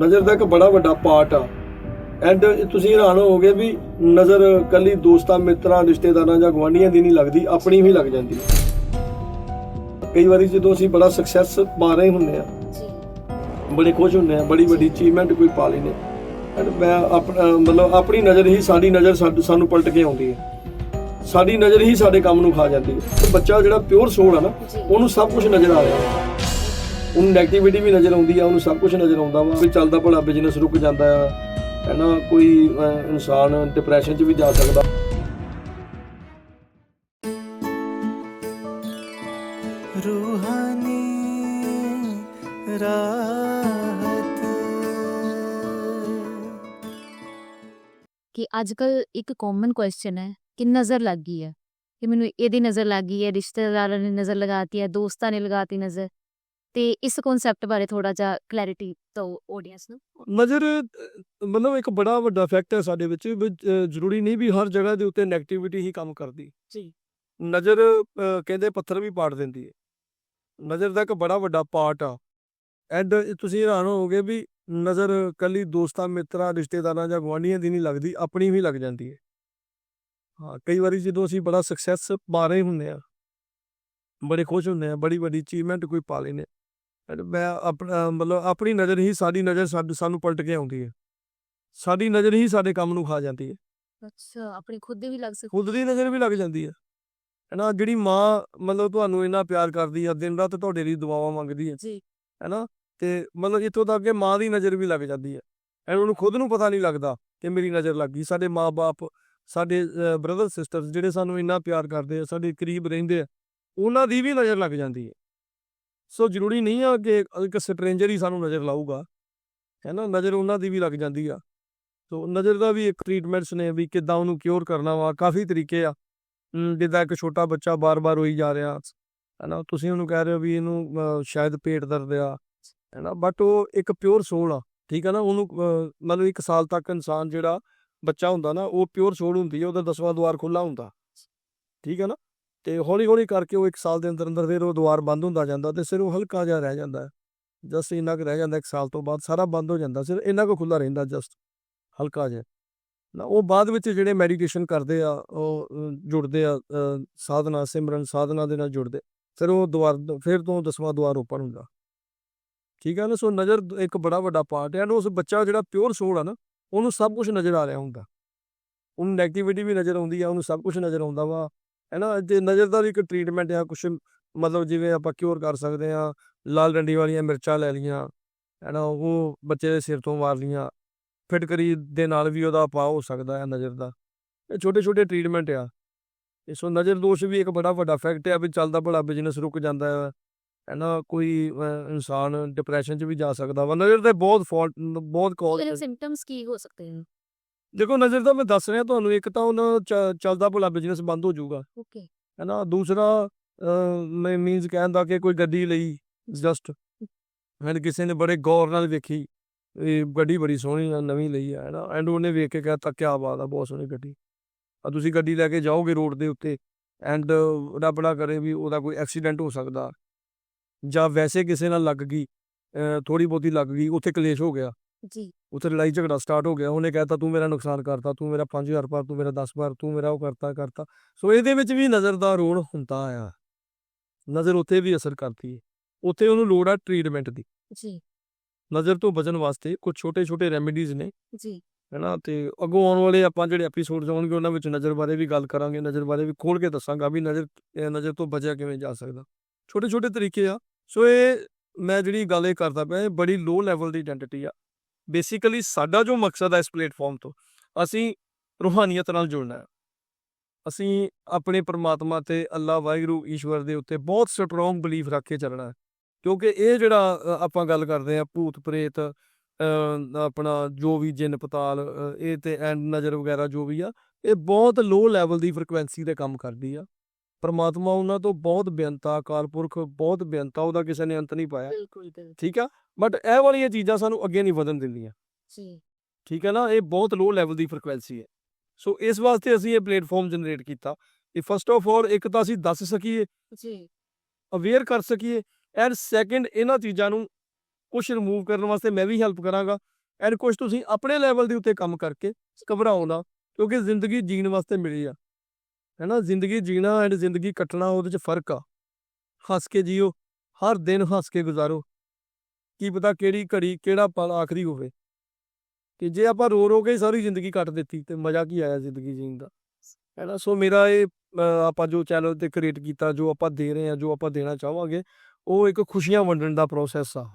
ਨਜ਼ਰ ਦਾ ਇੱਕ ਬੜਾ ਵੱਡਾ ਪਾਰਟ ਆ। ਐਂਡ ਤੁਸੀਂ ਹੈਰਾਨ ਹੋਵੋਗੇ ਵੀ ਨਜ਼ਰ ਕੱਲੀ ਦੋਸਤਾਂ ਮਿੱਤਰਾਂ ਰਿਸ਼ਤੇਦਾਰਾਂ ਜਾਂ ਗਵਾਂਢੀਆਂ ਦੀ ਨਹੀਂ ਲੱਗਦੀ ਆਪਣੀ ਵੀ ਲੱਗ ਜਾਂਦੀ। ਹੈ ਕਈ ਵਾਰੀ ਜਦੋਂ ਅਸੀਂ ਬੜਾ ਸਕਸੈਸ ਪਾ ਰਹੇ ਹੁੰਦੇ ਆ ਜੀ। ਬੜੇ ਖੁਸ਼ ਹੁੰਦੇ ਆ ਬੜੀ ਵੱਡੀ ਅਚੀਵਮੈਂਟ ਕੋਈ ਪਾ ਲੈਨੇ ਐਂਡ ਮੈਂ ਆਪਣਾ ਮਤਲਬ ਆਪਣੀ ਨਜ਼ਰ ਹੀ ਸਾਡੀ ਨਜ਼ਰ ਸਾਨੂੰ ਪਲਟ ਕੇ ਆਉਂਦੀ ਹੈ। ਸਾਡੀ ਨਜ਼ਰ ਹੀ ਸਾਡੇ ਕੰਮ ਨੂੰ ਖਾ ਜਾਂਦੀ ਹੈ। ਬੱਚਾ ਜਿਹੜਾ ਪਿਓਰ ਸੋਲ ਆ ਨਾ। ਉਹਨੂੰ ਸਭ ਕੁਝ ਨਜ਼ਰ ਆ ਰਿਹਾ। ਉਹਨੂੰ ਨੈਗੇਟਿਵਿਟੀ ਵੀ ਨਜ਼ਰ ਆਉਂਦੀ ਆ ਉਹਨੂੰ ਸਭ ਕੁਝ ਨਜ਼ਰ ਆਉਂਦਾ ਵਾ ਵੀ ਚੱਲਦਾ ਭਲਾ ਬਿਜ਼ਨਸ ਰੁਕ ਜਾਂਦਾ ਆ। ਹੈ ਨਾ ਕੋਈ ਇਨਸਾਨ ਡਿਪਰੈਸ਼ਨ 'ਚ ਵੀ ਜਾ ਸਕਦਾ। ਕਿ ਅੱਜ ਕਿ ਇੱਕ ਕਾਮਨ ਕੁਐਸਚਨ ਹੈ ਕਿ ਨਜ਼ਰ ਲੱਗੀ ਹੈ। ਕਿ ਮੈਨੂੰ ਇਹਦੀ ਨਜ਼ਰ ਲੱਗੀ ਹੈ ਰਿਸ਼ਤੇਦਾਰਾਂ ਨੇ ਨਜ਼ਰ ਲਗਾਤੀ ਹੈ ਦੋਸਤਾਂ ਨੇ ਲਗਾਤੀ ਨਜ਼ਰ। ਤੇ ਇਸ ਕਨਸੈਪਟ ਬਾਰੇ ਥੋੜਾ ਜਿਹਾ ਕਲੈਰਿਟੀ ਦਿਓ ਆਡੀਅנס ਨੂੰ। ਨਜ਼ਰ ਮਤਲਬ ਇੱਕ ਬੜਾ ਵੱਡਾ ਫੈਕਟ ਹੈ ਸਾਡੇ ਵਿੱਚ ਜ਼ਰੂਰੀ ਨਹੀਂ ਵੀ ਹਰ ਜਗ੍ਹਾ ਦੇ ਉੱਤੇ 네ਗੇਟਿਵਿਟੀ ਹੀ ਕੰਮ ਕਰਦੀ। ਜੀ। ਨਜ਼ਰ ਕਹਿੰਦੇ ਪੱਥਰ ਵੀ ਪਾੜ ਦਿੰਦੀ ਹੈ। ਨਜ਼ਰ ਦਾ ਇੱਕ ਬੜਾ ਵੱਡਾ ਪਾਰਟ ਆ। ਐਂਡ ਤੁਸੀਂ ਹੈਰਾਨ ਹੋਗੇ ਵੀ ਨਜ਼ਰ ਕੱਲੀ ਦੋਸਤਾਂ ਮਿੱਤਰਾਂ ਰਿਸ਼ਤੇਦਾਰਾਂ ਜਾਂ ਗਵਾਂਢੀਆਂ ਦੀ ਨਹੀਂ ਲੱਗਦੀ ਆਪਣੀ ਵੀ ਲੱਗ ਜਾਂਦੀ ਹੈ। ਹਾਂ ਕਈ ਵਾਰੀ ਜਦੋਂ ਅਸੀਂ ਬੜਾ ਸਕਸੈਸ ਪਾ ਰਹੇ ਹੁੰਦੇ ਆ ਬੜੇ ਖੁਸ਼ ਹੁੰਦੇ ਆ ਬੜੀ ਵੱਡੀ ਅਚੀਵਮੈਂਟ ਕੋਈ ਪਾ ਲੈਨੇ ਮੈਂ ਆਪਣਾ ਮਤਲਬ ਆਪਣੀ ਨਜ਼ਰ ਹੀ ਸਾਡੀ ਨਜ਼ਰ ਸਾਨੂੰ ਪਲਟ ਕੇ ਆਉਂਦੀ ਹੈ। ਸਾਡੀ ਨਜ਼ਰ ਹੀ ਸਾਡੇ ਕੰਮ ਨੂੰ ਖਾ ਜਾਂਦੀ ਹੈ। ਅੱਛਾ ਆਪਣੀ ਖੁਦ ਦੀ ਵੀ ਲੱਗ ਸਕਦੀ ਖੁਦ ਦੀ ਨਜ਼ਰ ਵੀ ਲੱਗ ਜਾਂਦੀ ਹੈ। ਹੈਨਾ ਜਿਹੜੀ ਮਾਂ ਮਤਲਬ ਤੁਹਾਨੂੰ ਇੰਨਾ ਪਿਆਰ ਕਰਦੀ ਆ ਦਿਨ ਰਾਤ ਤੁਹਾਡੇ ਲਈ ਦੁਆਵਾਂ ਮੰਗਦੀ ਹੈ। ਜੀ। ਹੈਨਾ ਤੇ ਮਤਲਬ ਇੱਥੋਂ ਤੱਕ ਕਿ ਮਾਂ ਦੀ ਨਜ਼ਰ ਵੀ ਲੱਗ ਜਾਂਦੀ ਹੈ। ਐਂਡ ਉਹਨੂੰ ਖੁਦ ਨੂੰ ਪਤਾ ਨਹੀਂ ਲੱਗਦਾ ਕਿ ਮੇਰੀ ਨਜ਼ਰ ਲੱਗ ਗਈ। ਸਾਡੇ ਮਾਪੇ ਸਾਡੇ ਬ੍ਰਦਰ ਸਿਸਟਰਸ ਜਿਹੜੇ ਸਾਨੂੰ ਇੰਨਾ ਪਿਆਰ ਕਰਦੇ ਆ ਸਾਡੇ ਕਰੀਬ ਰਹਿੰਦੇ ਆ ਉਹਨਾਂ ਦੀ ਵੀ ਨਜ਼ਰ ਲੱਗ ਜਾਂਦੀ ਹੈ। ਸੋ ਜ਼ਰੂਰੀ ਨਹੀਂ ਆ ਕਿ ਇੱਕ ਸਟ੍ਰੇਂਜਰ ਹੀ ਸਾਨੂੰ ਨਜ਼ਰ ਲਾਊਗਾ। ਹੈ ਨਾ ਨਜ਼ਰ ਉਹਨਾਂ ਦੀ ਵੀ ਲੱਗ ਜਾਂਦੀ ਆ। ਸੋ ਨਜ਼ਰ ਦਾ ਵੀ ਇੱਕ ਟ੍ਰੀਟਮੈਂਟਸ ਨੇ ਵੀ ਕਿੱਦਾਂ ਉਹਨੂੰ ਕਿਉਰ ਕਰਨਾ ਵਾ। ਕਾਫੀ ਤਰੀਕੇ ਆ। ਜਿੱਦਾਂ ਇੱਕ ਛੋਟਾ ਬੱਚਾ ਬਾਰ-ਬਾਰ ਹੋਈ ਜਾ ਰਿਹਾ। ਹੈਨਾ? ਤੁਸੀਂ ਉਹਨੂੰ ਕਹਿ ਰਹੇ ਹੋ ਵੀ ਇਹਨੂੰ ਸ਼ਾਇਦ ਪੇਟ ਦਰਦ ਆ। ਹੈਨਾ? ਬਟ ਉਹ ਇੱਕ ਪਿਓਰ ਸੋਲ ਆ। ਠੀਕ ਹੈ ਨਾ? ਉਹਨੂੰ ਮਤਲਬ ਇੱਕ ਸਾਲ ਤੱਕ ਇਨਸਾਨ ਜਿਹੜਾ ਬੱਚਾ ਹੁੰਦਾ ਨਾ, ਉਹ ਪਿਓਰ ਸੋਲ ਹੁੰਦੀ ਹੈ ਉਹਦਾ ਦਸਵਾਂ ਦੁਆਰ ਖੁੱਲਾ ਹੁੰਦਾ। ਠੀਕ ਹੈ ਨਾ? ਤੇ ਹੌਲੀ ਹੌਲੀ ਕਰਕੇ ਉਹ ਇੱਕ ਸਾਲ ਦੇ ਅੰਦਰ ਅੰਦਰ ਫਿਰ ਉਹ ਦੁਆਰ ਬੰਦ ਹੁੰਦਾ ਜਾਂਦਾ ਤੇ ਸਿਰ ਉਹ ਹਲਕਾ ਜਿਹਾ ਰਹਿ ਜਾਂਦਾ। ਜਸਟ ਇੰਨਾ ਕੁ ਰਹਿ ਜਾਂਦਾ ਇੱਕ ਸਾਲ ਤੋਂ ਬਾਅਦ ਸਾਰਾ ਬੰਦ ਹੋ ਜਾਂਦਾ ਸਿਰ ਇੰਨਾ ਕੁ ਖੁੱਲਾ ਰਹਿੰਦਾ ਜਸਟ ਹਲਕਾ ਜਿਹਾ। ਨਾ ਉਹ ਬਾਅਦ ਵਿੱਚ ਜਿਹੜੇ ਮੈਡੀਟੇਸ਼ਨ ਕਰਦੇ ਆ ਉਹ ਜੁੜਦੇ ਆ ਅਹ, ਸਾਧਨਾ ਸਿਮਰਨ ਸਾਧਨਾ ਦੇ ਨਾਲ ਜੁੜਦੇ ਫਿਰ ਉਹ ਦੁਆਰ ਫਿਰ ਤੋਂ ਦਸਵਾਂ ਦੁਆਰ ਓਪਨ ਹੁੰਦਾ। ਠੀਕ ਹੈ ਨਾ ਸੋ ਨਜ਼ਰ ਇੱਕ ਬੜਾ ਵੱਡਾ ਪਾਰਟ ਹੈ ਨਾ ਉਸ ਬੱਚਾ ਜਿਹੜਾ ਪਿਓਰ ਸੋਲ ਆ ਨਾ ਉਹਨੂੰ ਸਭ ਕੁਝ ਨਜ਼ਰ ਆ ਰਿਹਾ ਹੁੰਦਾ। ਉਹਨੂੰ ਨੈਗੇਟਿਵਿਟੀ ਵੀ ਨਜ਼ਰ ਆਉਂਦੀ ਆ ਉਹਨੂੰ ਸਭ ਕੁਝ ਨਜ਼ਰ ਆਉਂਦਾ ਵਾ ਹੈ ਨਾ ਤੇ ਨਜ਼ਰ ਦਾ ਵੀ ਇੱਕ ਟ੍ਰੀਟਮੈਂਟ ਆ ਕੁਝ ਮਤਲਬ ਜਿਵੇਂ ਆਪਾਂ ਕਿਉਰ ਕਰ ਸਕਦੇ ਆ ਲਾਲ ਡੰਡੀ ਵਾਲੀਆਂ ਮਿਰਚਾਂ ਲੈ ਲੀਆਂ ਹੈ ਨਾ ਉਹ ਬੱਚੇ ਦੇ ਸਿਰ ਤੋਂ ਮਾਰ ਲੀਆਂ ਫਿਟਕਰੀ ਦੇ ਨਾਲ ਵੀ ਉਹਦਾ ਉਪਾਅ ਹੋ ਸਕਦਾ ਹੈ ਨਜ਼ਰ ਦਾ। ਇਹ ਛੋਟੇ ਛੋਟੇ ਟ੍ਰੀਟਮੈਂਟ ਆ। ਇਹ ਸੋ ਨਜ਼ਰ ਦੋਸ਼ ਵੀ ਇੱਕ ਬੜਾ ਵੱਡਾ ਫੈਕਟ ਹੈ ਵੀ ਚੱਲਦਾ ਭਲਾ ਬਿਜ਼ਨਸ ਰੁਕ ਜਾਂਦਾ ਹੈ ਹੈ ਨਾ ਕੋਈ ਇਨਸਾਨ ਡਿਪਰੈਸ਼ਨ 'ਚ ਵੀ ਜਾ ਸਕਦਾ ਵਾ। ਨਜ਼ਰ ਦੇ ਬਹੁਤ ਫਾਲਟ ਬਹੁਤ ਕਾਜ਼ ਸਿੰਪਟਮਸ ਕੀ ਹੋ ਸਕਦੇ ਹਨ ਦੇਖੋ ਨਜ਼ਰ ਦਾ ਮੈਂ ਦੱਸ ਰਿਹਾ ਤੁਹਾਨੂੰ ਇੱਕ ਤਾਂ ਉਹਨਾਂ ਚੱਲਦਾ ਭਲਾ ਬਿਜ਼ਨਸ ਬੰਦ ਹੋ ਜਾਊਗਾ। ਓਕੇ ਹੈ ਨਾ ਦੂਸਰਾ ਮੈਂ ਮੀਨਸ ਕਹਿਣ ਦਾ ਕਿ ਕੋਈ ਗੱਡੀ ਲਈ ਜਸਟ ਮੈਂ ਕਿਸੇ ਨੇ ਬੜੇ ਗੌਰ ਨਾਲ ਵੇਖੀ ਇਹ ਗੱਡੀ ਬੜੀ ਸੋਹਣੀ ਆ ਨਵੀਂ ਲਈ ਆ ਹੈ ਨਾ ਐਂਡ ਉਹਨੇ ਵੇਖ ਕੇ ਕਹਿਤਾ ਕੀ ਬਾਤ ਆ ਬਹੁਤ ਸੋਹਣੀ ਗੱਡੀ। ਆ ਤੁਸੀਂ ਗੱਡੀ ਲੈ ਕੇ ਜਾਓਗੇ ਰੋਡ ਦੇ ਉੱਤੇ ਐਂਡ ਰੱਬ ਨਾ ਕਰੇ ਵੀ ਉਹਦਾ ਕੋਈ ਐਕਸੀਡੈਂਟ ਹੋ ਸਕਦਾ। ਜਾਂ ਵੈਸੇ ਕਿਸੇ ਨਾਲ ਲੱਗ ਗਈ ਥੋੜੀ ਬਹੁਤੀ ਲੱਗ ਗਈ ਉੱਥੇ ਕਲੇਸ਼ ਹੋ ਗਿਆ। ਜੀ। ਉੱਥੇ ਲੜਾਈ ਝਗੜਾ ਸਟਾਰਟ ਹੋ ਗਿਆ। ਉਹਨੇ ਕਹਿਤਾ ਤੂੰ ਮੇਰਾ ਨੁਕਸਾਨ ਕਰਤਾ ਤੂੰ ਮੇਰਾ 5000 ਪਰ ਤੂੰ ਮੇਰਾ 10 ਪਰ ਤੂੰ ਮੇਰਾ ਉਹ ਕਰਤਾ ਕਰਤਾ। ਸੋ ਇਹਦੇ ਵਿੱਚ ਵੀ ਨਜ਼ਰ ਦਾ ਰੋਲ ਹੁੰਦਾ ਆ। ਨਜ਼ਰ ਉੱਤੇ ਵੀ ਅਸਰ ਕਰਦੀ ਹੈ ਉੱਥੇ ਉਹਨੂੰ ਲੋੜ ਆ ਟ੍ਰੀਟਮੈਂਟ ਦੀ। ਜੀ। ਨਜ਼ਰ ਤੋਂ ਬਚਣ ਵਾਸਤੇ ਕੁਝ ਛੋਟੇ ਛੋਟੇ ਰੈਮੇਡੀਜ਼ ਨੇ। ਜੀ। ਹੈਨਾ ਤੇ ਅੱਗੋਂ ਆਉਣ ਵਾਲੇ ਆਪਾਂ ਜਿਹੜੇ ਐਪੀਸੋਡਸ ਆਉਣਗੇ ਉਹਨਾਂ ਵਿੱਚ ਨਜ਼ਰ ਬਾਰੇ ਵੀ ਗੱਲ ਕਰਾਂਗੇ ਨਜ਼ਰ ਬਾਰੇ ਵੀ ਖੋਲ ਕੇ ਦੱਸਾਂਗਾ ਵੀ ਨਜ਼ਰ ਨਜ਼ਰ ਤੋਂ ਬਚਿਆ ਕਿਵੇਂ ਜਾ ਸਕਦਾ। ਛੋਟੇ ਛੋਟੇ ਤਰੀਕੇ ਆ। ਸੋ ਇਹ ਮੈਂ ਜਿਹੜੀ ਗੱਲ ਇਹ ਕਰਦਾ ਪਿਆ ਇਹ ਬੜੀ ਲੋ ਲੈਵਲ ਦੀ ਆਇਡੈਂਟੀਟੀ ਆ। ਬੇਸਿਕਲੀ ਸਾਡਾ ਜੋ ਮਕਸਦ ਹੈ ਇਸ ਪਲੇਟਫਾਰਮ ਤੋਂ, ਅਸੀਂ ਰੂਹਾਨੀਅਤ ਨਾਲ ਜੁੜਨਾ ਹੈ। ਅਸੀਂ ਆਪਣੇ ਪਰਮਾਤਮਾ ਤੇ ਅੱਲਾ ਵਾਹਿਗੁਰੂ ਈਸ਼ਵਰ ਦੇ ਉੱਤੇ ਬਹੁਤ ਸਟਰੋਂਗ ਬਲੀਫ ਰੱਖ ਕੇ ਚੱਲਣਾ ਹੈ। ਕਿਉਂਕਿ ਇਹ ਜਿਹੜਾ ਆਪਾਂ ਗੱਲ ਕਰਦੇ ਆ ਭੂਤ, ਪ੍ਰੇਤ ਆਪਣਾ ਜੋ ਵੀ ਜਿੰਨ ਪਤਾਲ ਇਹ ਤੇ ਐਂਡ ਨਜ਼ਰ ਵਗੈਰਾ ਜੋ ਵੀ ਆ, ਇਹ ਬਹੁਤ ਲੋ ਲੈਵਲ ਦੀ ਫ੍ਰੀਕੁਐਂਸੀ ਤੇ ਕੰਮ ਕਰਦੀ ਆ। ਪਰਮਾਤਮਾ ਉਹਨਾਂ ਤੋਂ ਬਹੁਤ ਬੇਅੰਤਾ ਅਕਾਲ ਪੁਰਖ ਬਹੁਤ ਬੇਅੰਤਾ ਉਹਦਾ ਕਿਸੇ ਨੇ ਅੰਤ ਨਹੀਂ ਪਾਇਆ। ਬਿਲਕੁਲ ਠੀਕ ਆ? ਬਟ ਇਹ ਵਾਲੀਆਂ ਚੀਜ਼ਾਂ ਸਾਨੂੰ ਅੱਗੇ ਨਹੀਂ ਵਧਣ ਦਿੰਦੀਆਂ। ਜੀ। ਠੀਕ ਹੈ ਨਾ? ਇਹ ਬਹੁਤ ਲੋ ਲੈਵਲ ਦੀ ਫ੍ਰੀਕੁਐਂਸੀ ਹੈ। ਸੋ ਇਸ ਵਾਸਤੇ ਅਸੀਂ ਇਹ ਪਲੇਟਫਾਰਮ ਜਨਰੇਟ ਕੀਤਾ। ਇਹ ਫਸਟ ਆਫ ਆਲ ਇੱਕ ਤਾਂ ਅਸੀਂ ਦੱਸ ਸਕੀਏ। ਜੀ। ਅਵੇਅਰ ਕਰ ਸਕੀਏ। ਐਂਡ ਸੈਕੰਡ ਇਹਨਾਂ ਚੀਜ਼ਾਂ ਨੂੰ ਕੁਝ ਰਿਮੂਵ ਕਰਨ ਵਾਸਤੇ ਮੈਂ ਵੀ ਹੈਲਪ ਕਰਾਂਗਾ। ਐਂਡ ਕੁਝ ਤੁਸੀਂ ਆਪਣੇ ਲੈਵਲ ਦੇ ਉੱਤੇ ਕੰਮ ਕਰਕੇ ਘਬਰਾਓ ਨਾ। ਕਿਉਂਕਿ ਜ਼ਿੰਦਗੀ ਜੀਣ ਵਾਸਤੇ ਮਿਲੀ ਆ। ਹੈਨਾ ਜ਼ਿੰਦਗੀ ਜੀਣਾ ਐਂਡ ਜ਼ਿੰਦਗੀ ਕੱਟਣਾ, ਉਹਦੇ 'ਚ ਫ਼ਰਕ ਆ। ਹੱਸ ਕੇ ਜੀਓ, ਹਰ ਦਿਨ ਹੱਸ ਕੇ ਗੁਜ਼ਾਰੋ। ਕੀ ਪਤਾ ਕਿਹੜੀ ਘੜੀ ਕਿਹੜਾ ਪਲ ਆਖਰੀ ਹੋਵੇ। ਕਿ ਜੇ ਆਪਾਂ ਰੋ ਰੋ ਕੇ ਸਾਰੀ ਜ਼ਿੰਦਗੀ ਕੱਟ ਦਿੱਤੀ, ਤੇ ਮਜ਼ਾ ਕੀ ਆਇਆ ਜ਼ਿੰਦਗੀ ਜੀਣ ਦਾ? ਹੈਨਾ ਸੋ ਮੇਰਾ ਇਹ ਆਪਾਂ ਜੋ ਚੈਨਲ ਤੇ ਕ੍ਰੀਏਟ ਕੀਤਾ, ਜੋ ਆਪਾਂ ਦੇ ਰਹੇ ਹਾਂ, ਜੋ ਆਪਾਂ ਦੇਣਾ ਚਾਹਾਂਗੇ, ਉਹ ਇੱਕ ਖੁਸ਼ੀਆਂ ਵੰਡਣ ਦਾ ਪ੍ਰੋਸੈਸ ਆ।